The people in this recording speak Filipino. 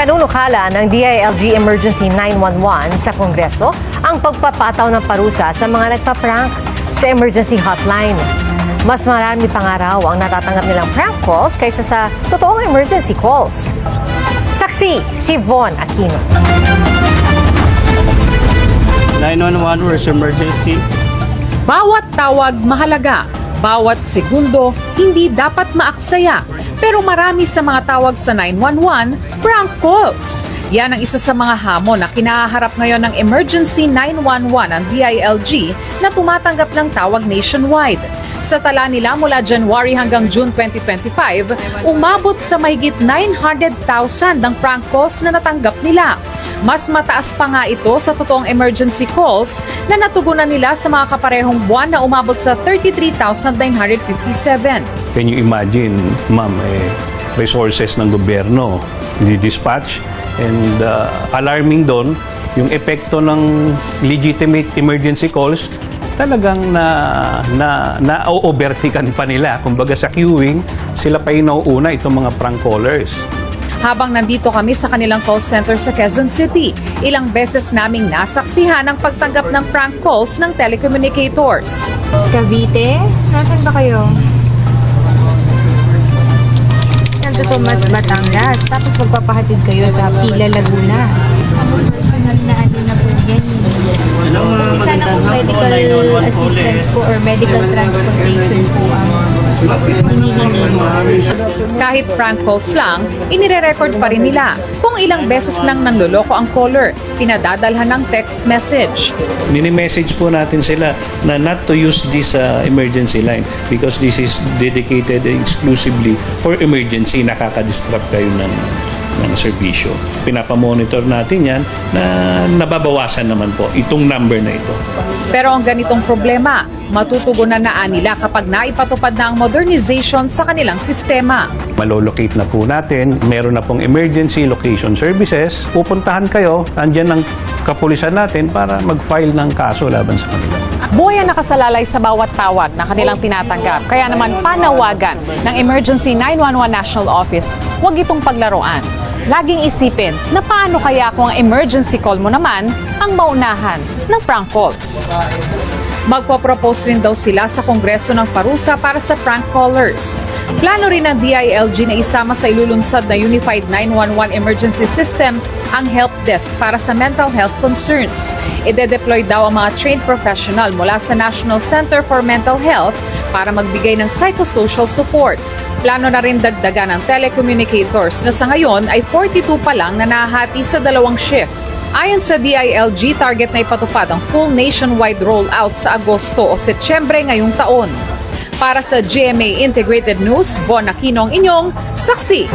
Ipinanunukala ng DILG Emergency 911 sa Kongreso ang pagpapataw ng parusa sa mga nagpa-prank sa emergency hotline. Mas marami pa nga raw ang natatanggap nilang prank calls kaysa sa totoong emergency calls. Saksi, si Von Aquino. 911 where's emergency? Bawat tawag mahalaga, bawat segundo hindi dapat maaksaya. Pero marami sa mga tawag sa 911, prank calls. Yan ang isa sa mga hamon na kinaharap ngayon ng Emergency 911 ang DILG na tumatanggap ng tawag nationwide. Sa tala nila mula January hanggang June 2025, umabot sa mahigit 900,000 ng prank calls na natanggap nila. Mas mataas pa nga ito sa totoong emergency calls na natugunan nila sa mga kaparehong buwan na umabot sa 33,957. Can you imagine, ma'am, eh, resources ng gobyerno, di-dispatch, and uh, alarming doon, yung epekto ng legitimate emergency calls, talagang na na na-overtikan pa nila. Kumbaga sa queuing, sila pa yung nauuna itong mga prank callers. Habang nandito kami sa kanilang call center sa Quezon City, ilang beses naming nasaksihan ang pagtanggap ng prank calls ng telecommunicators. Cavite? Nasaan ba kayo? Santo Tomas, Batangas. Tapos magpapahatid kayo sa Pila, Laguna. Personal na ano na po yan. Sana po medical assistance po or medical transportation po ang. Kahit prank calls lang, inire-record pa rin nila kung ilang beses nang nanloloko ang caller, pinadadalhan ng text message. Nini-message po natin sila na not to use this uh, emergency line because this is dedicated exclusively for emergency. Nakaka-distract kayo ng, ng serbisyo. Pinapamonitor natin yan na nababawasan naman po itong number na ito. Pero ang ganitong problema, matutugunan na nila kapag naipatupad na ang modernization sa kanilang sistema. Malolocate na po natin. Meron na pong emergency location services. Pupuntahan kayo, andyan ang kapulisan natin para mag-file ng kaso laban sa kanila. Buhay ang nakasalalay sa bawat tawag na kanilang tinatanggap. Kaya naman panawagan ng Emergency 911 National Office, huwag itong paglaruan. Laging isipin na paano kaya kung ang emergency call mo naman ang maunahan ng prank calls. Magpo-propose rin daw sila sa Kongreso ng parusa para sa prank callers. Plano rin ng DILG na isama sa ilulunsad na Unified 911 Emergency System ang help desk para sa mental health concerns. Ide-deploy daw ang mga trained professional mula sa National Center for Mental Health para magbigay ng psychosocial support. Plano na rin dagdagan ng telecommunicators na sa ngayon ay 42 pa lang na nahahati sa dalawang shift. Ayon sa DILG, target na ipatupad ang full nationwide rollout sa Agosto o Setyembre ngayong taon. Para sa GMA Integrated News, Von Aquino ang inyong saksi.